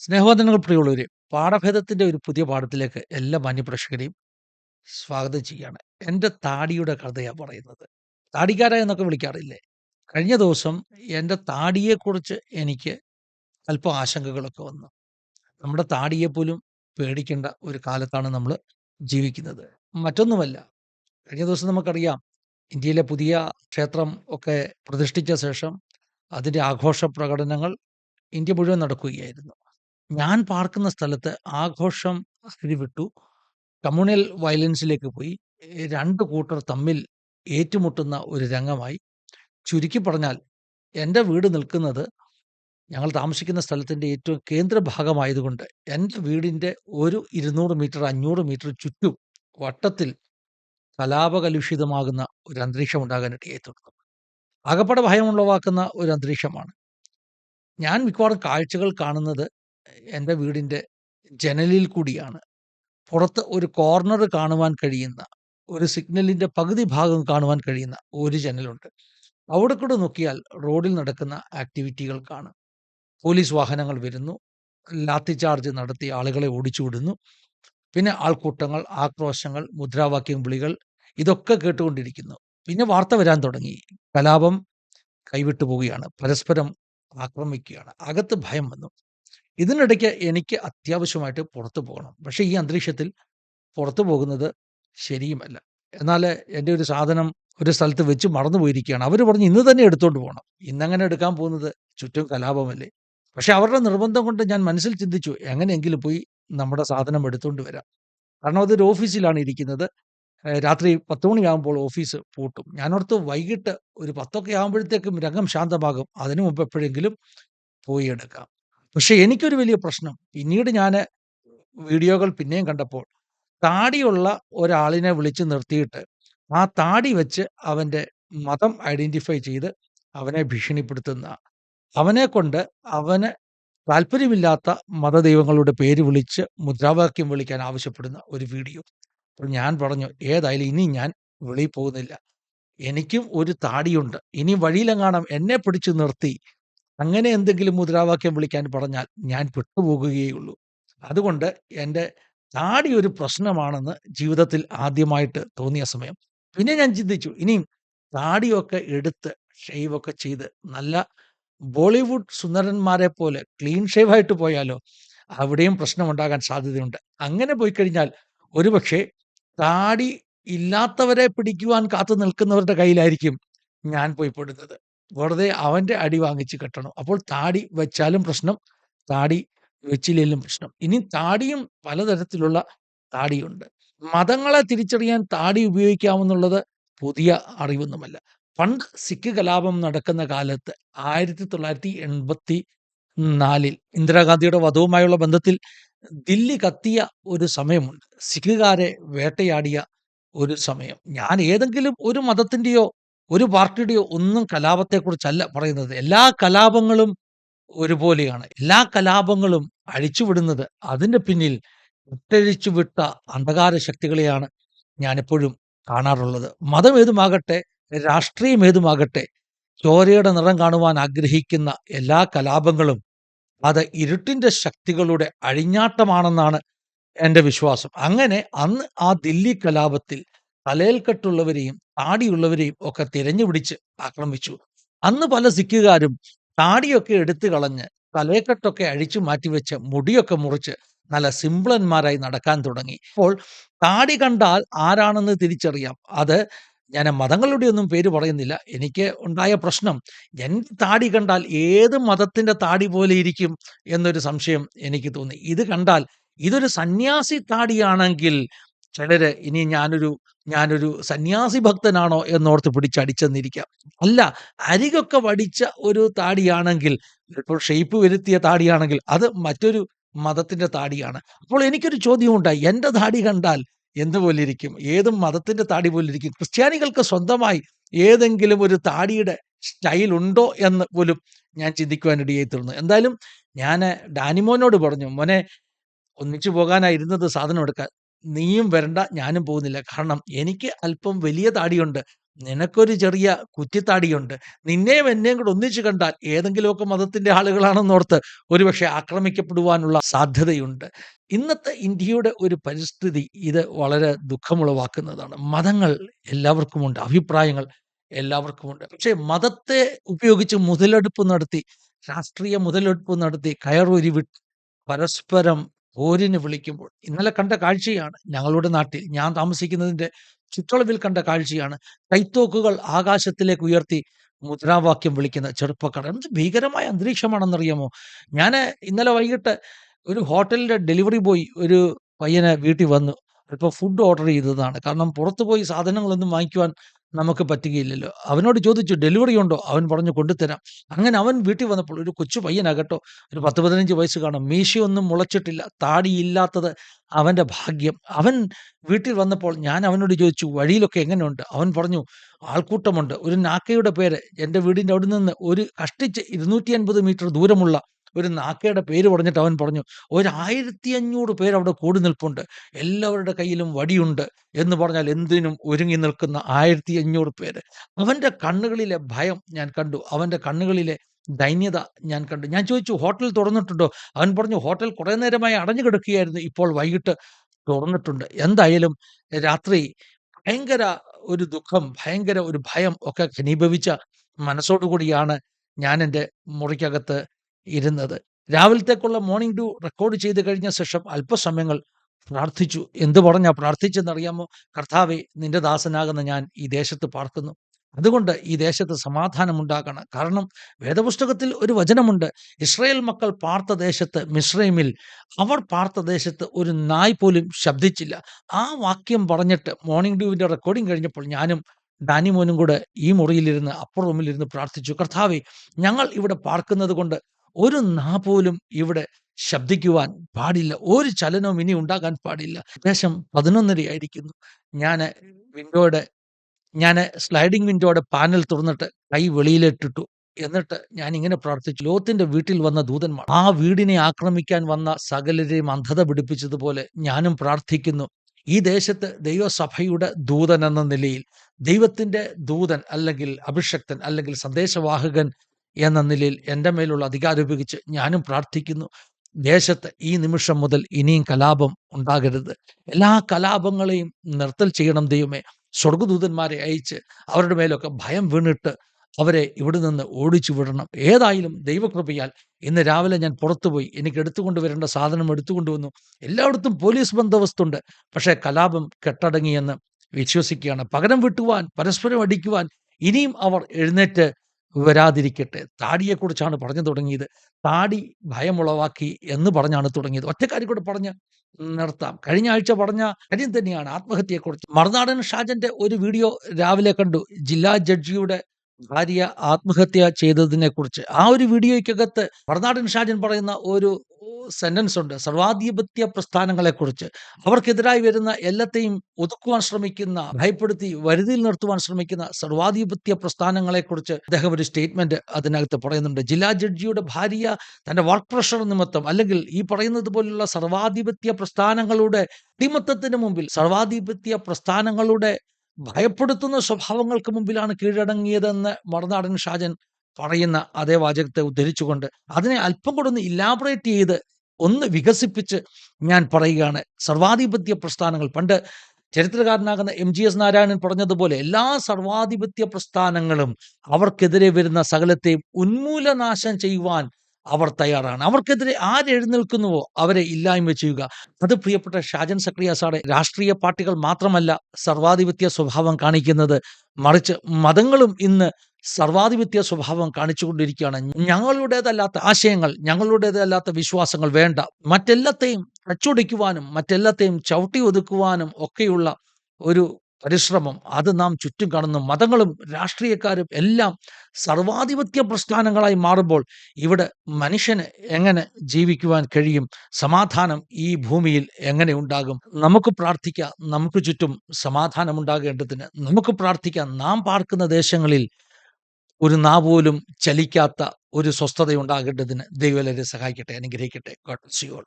സ്നേഹവന്ദനങ്ങൾ പ്രിയമുള്ളവരെ പാഠഭേദത്തിന്റെ ഒരു പുതിയ പാഠത്തിലേക്ക് എല്ലാ മാന്യപ്രേക്ഷകരെയും സ്വാഗതം ചെയ്യുകയാണ്. എന്റെ താടിയുടെ കഥയാണ് പറയുന്നത്. താടിക്കാര എന്നൊക്കെ വിളിക്കാറില്ലേ? കഴിഞ്ഞ ദിവസം എന്റെ താടിയെക്കുറിച്ച് എനിക്ക് അല്പം ആശങ്കകളൊക്കെ വന്നു. നമ്മുടെ താടിയെ പോലും പേടിക്കേണ്ട ഒരു കാലത്താണ് നമ്മൾ ജീവിക്കുന്നത്. മറ്റൊന്നുമല്ല കഴിഞ്ഞ ദിവസം നമുക്കറിയാം ഇന്ത്യയിലെ പുതിയ ക്ഷേത്രം ഒക്കെ പ്രതിഷ്ഠിച്ച ശേഷം അതിന്റെ ആഘോഷ പ്രകടനങ്ങൾ ഇന്ത്യ മുഴുവൻ നടക്കുകയായിരുന്നു. ഞാൻ പാർക്കുന്ന സ്ഥലത്ത് ആഘോഷം വിട്ടു. കമ്മ്യൂണൽ വയലൻസിലേക്ക് പോയി. രണ്ട് കൂട്ടർ തമ്മിൽ ഏറ്റുമുട്ടുന്ന ഒരു രംഗമായി. ചുരുക്കി പറഞ്ഞാൽ എന്റെ വീട് നിൽക്കുന്നത് ഞങ്ങൾ താമസിക്കുന്ന സ്ഥലത്തിന്റെ ഏറ്റവും കേന്ദ്രഭാഗമായതുകൊണ്ട് എന്റെ വീടിന്റെ ഒരു ഇരുന്നൂറ് മീറ്റർ അഞ്ഞൂറ് മീറ്റർ ചുറ്റും വട്ടത്തിൽ കലാപകലുഷിതമാകുന്ന ഒരു അന്തരീക്ഷം ഉണ്ടാകാനായിട്ട് തുടങ്ങും അകപ്പട ഭയമുളവാക്കുന്ന ഒരു അന്തരീക്ഷമാണ്. ഞാൻ മിക്കവാറും കാഴ്ചകൾ കാണുന്നത് എന്റെ വീടിന്റെ ജനലിൽ കൂടിയാണ്. പുറത്ത് ഒരു കോർണർ കാണുവാൻ കഴിയുന്ന ഒരു സിഗ്നലിന്റെ പകുതി ഭാഗം കാണുവാൻ കഴിയുന്ന ഒരു ജനലുണ്ട്. അവിടെ കൂടെ നോക്കിയാൽ റോഡിൽ നടക്കുന്ന ആക്ടിവിറ്റികൾ കാണും. പോലീസ് വാഹനങ്ങൾ വരുന്നു. ലാത്തി ചാർജ് നടത്തി ആളുകളെ ഓടിച്ചു വിടുന്നു പിന്നെ ആൾക്കൂട്ടങ്ങൾ ആക്രോശങ്ങൾ മുദ്രാവാക്യം വിളികൾ ഇതൊക്കെ കേട്ടുകൊണ്ടിരിക്കുന്നു. പിന്നെ വാർത്ത വരാൻ തുടങ്ങി. കലാപം കൈവിട്ടു പോവുകയാണ്. പരസ്പരം ആക്രമിക്കുകയാണ്. അകത്ത് ഭയം വന്നു. ഇതിനിടയ്ക്ക് എനിക്ക് അത്യാവശ്യമായിട്ട് പുറത്തു പോകണം. പക്ഷേ ഈ അന്തരീക്ഷത്തിൽ പുറത്തു പോകുന്നത് ശരിയുമല്ല. എന്നാൽ എന്റെ ഒരു സാധനം ഒരു സ്ഥലത്ത് വെച്ച് മറന്നു പോയിരിക്കുകയാണ്. അവർ പറഞ്ഞ് ഇന്ന് തന്നെ എടുത്തുകൊണ്ട് പോകണം ഇന്നങ്ങനെ എടുക്കാൻ പോകുന്നത് ചുറ്റും കലാപമല്ലേ? പക്ഷെ അവരുടെ നിർബന്ധം കൊണ്ട് ഞാൻ മനസ്സിൽ ചിന്തിച്ചു എങ്ങനെയെങ്കിലും പോയി നമ്മുടെ സാധനം എടുത്തുകൊണ്ട് വരാം. കാരണം അതൊരു ഓഫീസിലാണ് ഇരിക്കുന്നത്. രാത്രി പത്ത് മണിയാകുമ്പോൾ ഓഫീസ് പൂട്ടും. ഞാനോർത്ത് വൈകിട്ട് ഒരു പത്തൊക്കെ ആകുമ്പോഴത്തേക്കും രംഗം ശാന്തമാകും. അതിനു മുമ്പ് എപ്പോഴെങ്കിലും പോയി എടുക്കാം. പക്ഷെ എനിക്കൊരു വലിയ പ്രശ്നം. പിന്നീട് ഞാൻ വീഡിയോകൾ പിന്നെയും കണ്ടപ്പോൾ താടിയുള്ള ഒരാളിനെ വിളിച്ച് നിർത്തിയിട്ട് ആ താടി വെച്ച് അവന്റെ മതം ഐഡന്റിഫൈ ചെയ്ത് അവനെ ഭീഷണിപ്പെടുത്തുന്ന അവനെ കൊണ്ട് അവന് താല്പര്യമില്ലാത്ത മതദൈവങ്ങളുടെ പേര് വിളിച്ച് മുദ്രാവാക്യം വിളിക്കാൻ ആവശ്യപ്പെടുന്ന ഒരു വീഡിയോ. അപ്പോൾ ഞാൻ പറഞ്ഞു ഏതായാലും ഇനി ഞാൻ വെളിയിൽ പോകുന്നില്ല. എനിക്കും ഒരു താടിയുണ്ട്. ഇനി വഴിയിലെങ്ങാണം എന്നെ പിടിച്ചു നിർത്തി അങ്ങനെ എന്തെങ്കിലും മുദ്രാവാക്യം വിളിക്കാൻ പറഞ്ഞാൽ ഞാൻ പെട്ടുപോകുകയുള്ളൂ അതുകൊണ്ട് എന്റെ താടി ഒരു പ്രശ്നമാണെന്ന് ജീവിതത്തിൽ ആദ്യമായിട്ട് തോന്നിയ സമയം. പിന്നെ ഞാൻ ചിന്തിച്ചു ഇനിയും താടിയൊക്കെ എടുത്ത് ഷെയ്വൊക്കെ ചെയ്ത് നല്ല ബോളിവുഡ് സുന്ദരന്മാരെ പോലെ ക്ലീൻ ഷേവ് ആയിട്ട് പോയാലോ അവിടെയും പ്രശ്നമുണ്ടാകാൻ സാധ്യതയുണ്ട്. അങ്ങനെ പോയി കഴിഞ്ഞാൽ ഒരുപക്ഷെ താടി ഇല്ലാത്തവരെ പിടിക്കുവാൻ കാത്തു നിൽക്കുന്നവരുടെ കയ്യിലായിരിക്കും ഞാൻ പോയി പെടുന്നത്. വെറുതെ അവന്റെ അടി വാങ്ങിച്ച് കെട്ടണം. അപ്പോൾ താടി വെച്ചാലും പ്രശ്നം താടി വെച്ചില്ലെങ്കിലും പ്രശ്നം. ഇനി താടിയും പലതരത്തിലുള്ള താടിയുണ്ട്. മതങ്ങളെ തിരിച്ചറിയാൻ താടി ഉപയോഗിക്കാമെന്നുള്ളത് പുതിയ അറിവൊന്നുമല്ല. പണ്ട് സിഖ് കലാപം നടക്കുന്ന കാലത്ത് ആയിരത്തി തൊള്ളായിരത്തി എൺപത്തി നാലിൽ ഇന്ദിരാഗാന്ധിയുടെ വധവുമായുള്ള ബന്ധത്തിൽ ദില്ലി കത്തിയ ഒരു സമയമുണ്ട്. സിഖുകാരെ വേട്ടയാടിയ ഒരു സമയം. ഞാൻ ഏതെങ്കിലും ഒരു മതത്തിന്റെയോ ഒരു പാർട്ടിയുടെയോ ഒന്നും കലാപത്തെക്കുറിച്ചല്ല പറയുന്നത്. എല്ലാ കലാപങ്ങളും ഒരുപോലെയാണ്. എല്ലാ കലാപങ്ങളും അഴിച്ചുവിടുന്നത് അതിന്റെ പിന്നിൽ വിട്ടഴിച്ചു വിട്ട അന്ധകാര ശക്തികളെയാണ് ഞാനെപ്പോഴും കാണാറുള്ളത്. മതം ഏതുമാകട്ടെ രാഷ്ട്രീയം ഏതുമാകട്ടെ ചോരയുടെ നിറം കാണുവാൻ ആഗ്രഹിക്കുന്ന എല്ലാ കലാപങ്ങളും അത് ഇരുട്ടിന്റെ ശക്തികളുടെ അഴിഞ്ഞാട്ടമാണെന്നാണ് എന്റെ വിശ്വാസം. അങ്ങനെ അന്ന് ആ ദില്ലി കലാപത്തിൽ തലയിൽക്കെട്ടുള്ളവരെയും താടിയുള്ളവരെയും ഒക്കെ തിരഞ്ഞുപിടിച്ച് ആക്രമിച്ചു. അന്ന് പല സിഖുകാരും താടിയൊക്കെ എടുത്തു കളഞ്ഞ് തലയെക്കെട്ടൊക്കെ അഴിച്ചു മാറ്റിവെച്ച് മുടിയൊക്കെ മുറിച്ച് നല്ല സിംപ്ലന്മാരായി നടക്കാൻ തുടങ്ങി. അപ്പോൾ താടി കണ്ടാൽ ആരാണെന്ന് തിരിച്ചറിയാം. അത് ഞാൻ മതങ്ങളുടെ ഒന്നും പേര് പറയുന്നില്ല. എനിക്ക് ഉണ്ടായ പ്രശ്നം എന്റെ താടി കണ്ടാൽ ഏത് മതത്തിന്റെ താടി പോലെ ഇരിക്കും എന്നൊരു സംശയം എനിക്ക് തോന്നി. ഇത് കണ്ടാൽ ഇതൊരു സന്യാസി താടിയാണെങ്കിൽ ചിലര് ഇനി ഞാനൊരു ഞാനൊരു സന്യാസി ഭക്തനാണോ എന്നോർത്ത് പിടിച്ചടിച്ചെന്നിരിക്കാം അല്ല അരികൊക്കെ വടിച്ച ഒരു താടിയാണെങ്കിൽ ഇപ്പോൾ ഷെയ്പ്പ് വരുത്തിയ താടിയാണെങ്കിൽ അത് മറ്റൊരു മതത്തിന്റെ താടിയാണ്. അപ്പോൾ എനിക്കൊരു ചോദ്യം ഉണ്ടായി എന്റെ താടി കണ്ടാൽ എന്തുപോലെ ഇരിക്കും ഏതും മതത്തിന്റെ താടി പോലെ ഇരിക്കും ക്രിസ്ത്യാനികൾക്ക് സ്വന്തമായി ഏതെങ്കിലും ഒരു താടിയുടെ സ്റ്റൈൽ ഉണ്ടോ എന്ന് പോലും ഞാൻ ചിന്തിക്കുവാനിടയായി തീർന്നു എന്തായാലും ഞാൻ ഡാനിമോനോട് പറഞ്ഞു മോനെ ഒന്നിച്ചു പോകാനായിരുന്നത് സാധനം എടുക്കാൻ. നീയും വരണ്ട ഞാനും പോകുന്നില്ല. കാരണം എനിക്ക് അല്പം വലിയ താടിയുണ്ട്. നിനക്കൊരു ചെറിയ കുറ്റിത്താടിയുണ്ട്. നിന്നെയും എന്നെയും കൂടെ ഒന്നിച്ചു കണ്ടാൽ ഏതെങ്കിലുമൊക്കെ മതത്തിന്റെ ആളുകളാണെന്നോർത്ത് ഒരുപക്ഷെ ആക്രമിക്കപ്പെടുവാനുള്ള സാധ്യതയുണ്ട്. ഇന്നത്തെ ഇന്ത്യയുടെ ഒരു പരിസ്ഥിതി ഇത് വളരെ ദുഃഖമുളവാക്കുന്നതാണ്. മതങ്ങൾ എല്ലാവർക്കുമുണ്ട്. അഭിപ്രായങ്ങൾ എല്ലാവർക്കുമുണ്ട്. പക്ഷേ മതത്തെ ഉപയോഗിച്ച് മുതലെടുപ്പ് നടത്തി രാഷ്ട്രീയ മുതലെടുപ്പ് നടത്തി കയറൂരി വിട്ട് പരസ്പരം പോരിന് വിളിക്കുമ്പോൾ ഇന്നലെ കണ്ട കാഴ്ചയാണ് ഞങ്ങളുടെ നാട്ടിൽ. ഞാൻ താമസിക്കുന്നതിന്റെ ചുറ്റളവിൽ കണ്ട കാഴ്ചയാണ്. കൈത്തോക്കുകൾ ആകാശത്തിലേക്ക് ഉയർത്തി മുദ്രാവാക്യം വിളിക്കുന്ന ചെറുപ്പക്കാർ. എന്ത് ഭീകരമായ അന്തരീക്ഷമാണെന്നറിയാമോ? ഞാൻ ഇന്നലെ വൈകിട്ട് ഒരു ഹോട്ടലിന്റെ ഡെലിവറി ബോയ് ഒരു പയ്യനെ വീട്ടിൽ വന്നു. അല്പം ഫുഡ് ഓർഡർ ചെയ്തതാണ്. കാരണം പുറത്തു പോയി സാധനങ്ങളൊന്നും വാങ്ങിക്കുവാൻ നമുക്ക് പറ്റുകയില്ലല്ലോ. അവനോട് ചോദിച്ചു ഡെലിവറി ഉണ്ടോ? അവൻ പറഞ്ഞു കൊണ്ടുതരാം അങ്ങനെ അവൻ വീട്ടിൽ വന്നപ്പോൾ ഒരു കൊച്ചു പയ്യനാകട്ടോ ഒരു പത്ത് പതിനഞ്ച് വയസ്സ് കാണും. മീശയൊന്നും മുളച്ചിട്ടില്ല താടിയില്ലാത്തത് അവന്റെ ഭാഗ്യം. അവൻ വീട്ടിൽ വന്നപ്പോൾ ഞാൻ അവനോട് ചോദിച്ചു വഴിയിലൊക്കെ എങ്ങനെയുണ്ട്? അവൻ പറഞ്ഞു ആൾക്കൂട്ടമുണ്ട്. ഒരു നാക്കയുടെ പേര് എന്റെ വീടിന്റെ അവിടെ നിന്ന് ഒരു കഷ്ടിച്ച് ഇരുന്നൂറ്റി അൻപത് മീറ്റർ ദൂരമുള്ള ഒരു നാക്കയുടെ പേര് പറഞ്ഞിട്ട് അവൻ പറഞ്ഞു ഒരു ആയിരത്തി അഞ്ഞൂറ് പേര് അവിടെ കൂടി നിൽപ്പുണ്ട്. എല്ലാവരുടെ കയ്യിലും വടിയുണ്ട് എന്ന് പറഞ്ഞാൽ എന്തിനും ഒരുങ്ങി നിൽക്കുന്ന ആയിരത്തി അഞ്ഞൂറ് പേര്. അവന്റെ കണ്ണുകളിലെ ഭയം ഞാൻ കണ്ടു. അവന്റെ കണ്ണുകളിലെ ദൈന്യത ഞാൻ കണ്ടു. ഞാൻ ചോദിച്ചു ഹോട്ടൽ തുറന്നിട്ടുണ്ടോ? അവൻ പറഞ്ഞു ഹോട്ടൽ കുറെ നേരമായി അടഞ്ഞു കിടക്കുകയായിരുന്നു. ഇപ്പോൾ വൈകിട്ട് തുറന്നിട്ടുണ്ട്. എന്തായാലും രാത്രി ഭയങ്കര ഒരു ദുഃഖം ഭയങ്കര ഒരു ഭയം ഒക്കെ ഘനീഭവിച്ച മനസ്സോടുകൂടിയാണ് ഞാൻ എന്റെ മുറിക്കകത്ത് ഇരുന്നത്. രാവിലത്തേക്കുള്ള മോർണിംഗ് ഡ്യൂ റെക്കോർഡ് ചെയ്ത് കഴിഞ്ഞ ശേഷം അല്പസമയങ്ങൾ പ്രാർത്ഥിച്ചു. എന്ത് പറഞ്ഞാ പ്രാർത്ഥിച്ചെന്നറിയാമോ? കർത്താവെ നിന്റെ ദാസനാകുന്ന ഞാൻ ഈ ദേശത്ത് പാർക്കുന്നു. അതുകൊണ്ട് ഈ ദേശത്ത് സമാധാനമുണ്ടാകണം. കാരണം വേദപുസ്തകത്തിൽ ഒരു വചനമുണ്ട്. ഇസ്രയേൽ മക്കൾ പാർത്ത ദേശത്ത് മിശ്രൈമിൽ അവർ പാർത്ത ദേശത്ത് ഒരു നായ് പോലും ശബ്ദിച്ചില്ല. ആ വാക്യം പറഞ്ഞിട്ട് മോർണിംഗ് ഡ്യൂവിന്റെ റെക്കോർഡിംഗ് കഴിഞ്ഞപ്പോൾ ഞാനും ഡാനി മോനും കൂടെ ഈ മുറിയിലിരുന്ന് അപ്പർ റൂമിലിരുന്ന് പ്രാർത്ഥിച്ചു. കർത്താവെ ഞങ്ങൾ ഇവിടെ പാർക്കുന്നത് കൊണ്ട് ഒരു നാ പോലും ഇവിടെ ശബ്ദിക്കുവാൻ പാടില്ല. ഒരു ചലനവും ഇനി ഉണ്ടാകാൻ പാടില്ല. ഏകദേശം പതിനൊന്നരയായിരിക്കുന്നു ഞാൻ വിൻഡോയുടെ ഞാൻ സ്ലൈഡിംഗ് വിൻഡോയുടെ പാനൽ തുറന്നിട്ട് കൈ വെളിയിലിട്ടിട്ടു. എന്നിട്ട് ഞാൻ ഇങ്ങനെ പ്രാർത്ഥിച്ചു. ലോത്തിന്റെ വീട്ടിൽ വന്ന ദൂതന്മാർ ആ വീടിനെ ആക്രമിക്കാൻ വന്ന സകലരെയും അന്ധത പിടിപ്പിച്ചതുപോലെ ഞാനും പ്രാർത്ഥിക്കുന്നു. ഈ ദേശത്ത് ദൈവസഭയുടെ ദൂതൻ എന്ന നിലയിൽ ദൈവത്തിന്റെ ദൂതൻ അല്ലെങ്കിൽ അഭിഷക്തൻ അല്ലെങ്കിൽ സന്ദേശവാഹകൻ എന്ന നിലയിൽ എന്റെ മേലുള്ള അധികാരം ഉപയോഗിച്ച് ഞാനും പ്രാർത്ഥിക്കുന്നു. ദേശത്ത് ഈ നിമിഷം മുതൽ ഇനിയും കലാപം ഉണ്ടാകരുത്. എല്ലാ കലാപങ്ങളെയും നിർത്തൽ ചെയ്യണം ദൈവമേ. സ്വർഗദൂതന്മാരെ അയച്ച് അവരുടെ മേലൊക്കെ ഭയം വീണിട്ട് അവരെ ഇവിടെ നിന്ന് ഓടിച്ചു വിടണം. ഏതായാലും ദൈവകൃപയാൽ ഇന്ന് രാവിലെ ഞാൻ പുറത്തുപോയി. എനിക്ക് എടുത്തുകൊണ്ട് വരേണ്ട സാധനം എടുത്തുകൊണ്ടുവന്നു എല്ലായിടത്തും പോലീസ് ബന്ദോബസ്തുണ്ട്. പക്ഷേ കലാപം കെട്ടടങ്ങിയെന്ന് വിശ്വസിക്കുകയാണ്. പകരം വിട്ടുവാൻ പരസ്പരം അടിക്കുവാൻ ഇനിയും അവർ എഴുന്നേറ്റ് വരാതിരിക്കട്ടെ. താടിയെക്കുറിച്ചാണ് പറഞ്ഞു തുടങ്ങിയത്. താടി ഭയമുളവാക്കി എന്ന് പറഞ്ഞാണ് തുടങ്ങിയത്. ഒറ്റക്കാരി കൂടെ പറഞ്ഞ് നിർത്താം. കഴിഞ്ഞ ആഴ്ച പറഞ്ഞ കാര്യം തന്നെയാണ് ആത്മഹത്യയെക്കുറിച്ച്. മറുനാടൻ ഷാജന്റെ ഒരു വീഡിയോ രാവിലെ കണ്ടു. ജില്ലാ ജഡ്ജിയുടെ ഭാര്യ ആത്മഹത്യ ചെയ്തതിനെ കുറിച്ച് ആ ഒരു വീഡിയോയ്ക്കകത്ത് മറുനാടൻ ഷാജൻ പറയുന്ന ഒരു സെന്റൻസ് ഉണ്ട്. സർവാധിപത്യ പ്രസ്ഥാനങ്ങളെക്കുറിച്ച്. അവർക്കെതിരായി വരുന്ന എല്ലാത്തെയും ഒതുക്കുവാൻ ശ്രമിക്കുന്ന ഭയപ്പെടുത്തി വരുതിയിൽ നിർത്തുവാൻ ശ്രമിക്കുന്ന സർവാധിപത്യ പ്രസ്ഥാനങ്ങളെക്കുറിച്ച് അദ്ദേഹം ഒരു സ്റ്റേറ്റ്മെന്റ് അതിനകത്ത് പറയുന്നുണ്ട്. ജില്ലാ ജഡ്ജിയുടെ ഭാര്യ തന്റെ വർക്ക് പ്രഷർ നിമിത്തം അല്ലെങ്കിൽ ഈ പറയുന്നത് പോലുള്ള സർവാധിപത്യ പ്രസ്ഥാനങ്ങളുടെ അടിമത്തത്തിന് മുമ്പിൽ സർവാധിപത്യ പ്രസ്ഥാനങ്ങളുടെ ഭയപ്പെടുത്തുന്ന സ്വഭാവങ്ങൾക്ക് മുമ്പിലാണ് കീഴടങ്ങിയതെന്ന് മറുനാടൻ ഷാജൻ പറയുന്ന അതേ വാചകത്തെ ഉദ്ധരിച്ചുകൊണ്ട് അതിനെ അല്പം കൂടെ ഒന്ന് ഇലാബറേറ്റ് ചെയ്ത് ഒന്ന് വികസിപ്പിച്ച് ഞാൻ പറയുകയാണ്. സർവാധിപത്യ പ്രസ്ഥാനങ്ങൾ. പണ്ട് ചരിത്രകാരനാകുന്ന എം ജി എസ് നാരായണൻ പറഞ്ഞതുപോലെ എല്ലാ സർവാധിപത്യ പ്രസ്ഥാനങ്ങളും അവർക്കെതിരെ വരുന്ന സകലത്തെയും ഉന്മൂലനാശം ചെയ്യുവാൻ അവർ തയ്യാറാണ്. അവർക്കെതിരെ ആരെഴുന്നേൽക്കുന്നുവോ അവരെ ഇല്ലായ്മ ചെയ്യുക. അത് പ്രിയപ്പെട്ട ഷാജൻ സക്രിയ സാറെ രാഷ്ട്രീയ പാർട്ടികൾ മാത്രമല്ല സർവാധിപത്യ സ്വഭാവം കാണിക്കുന്നത്. മറിച്ച് മതങ്ങളും ഇന്ന് സർവാധിപത്യ സ്വഭാവം കാണിച്ചുകൊണ്ടിരിക്കുകയാണ്. ഞങ്ങളുടേതല്ലാത്ത ആശയങ്ങൾ ഞങ്ങളുടേതല്ലാത്ത വിശ്വാസങ്ങൾ വേണ്ട. മറ്റെല്ലാത്തെയും അച്ചുടിക്കുവാനും മറ്റെല്ലാത്തെയും ചവിട്ടി ഒതുക്കുവാനും ഒക്കെയുള്ള ഒരു പരിശ്രമം അത് നാം ചുറ്റും കാണുന്നു. മതങ്ങളും രാഷ്ട്രീയക്കാരും എല്ലാം സർവാധിപത്യ പ്രസ്ഥാനങ്ങളായി മാറുമ്പോൾ ഇവിടെ മനുഷ്യന് എങ്ങനെ ജീവിക്കുവാൻ കഴിയും? സമാധാനം ഈ ഭൂമിയിൽ എങ്ങനെ ഉണ്ടാകും? നമുക്ക് പ്രാർത്ഥിക്കാം. നമുക്ക് ചുറ്റും സമാധാനം ഉണ്ടാകേണ്ടതിന് നമുക്ക് പ്രാർത്ഥിക്കാം. നാം പാർക്കുന്ന ദേശങ്ങളിൽ ഒരു നാ പോലും ചലിക്കാത്ത ഒരു സ്വസ്ഥത ഉണ്ടാകേണ്ടതിന് ദൈവലരെ സഹായിക്കട്ടെ അനുഗ്രഹിക്കട്ടെ. God you all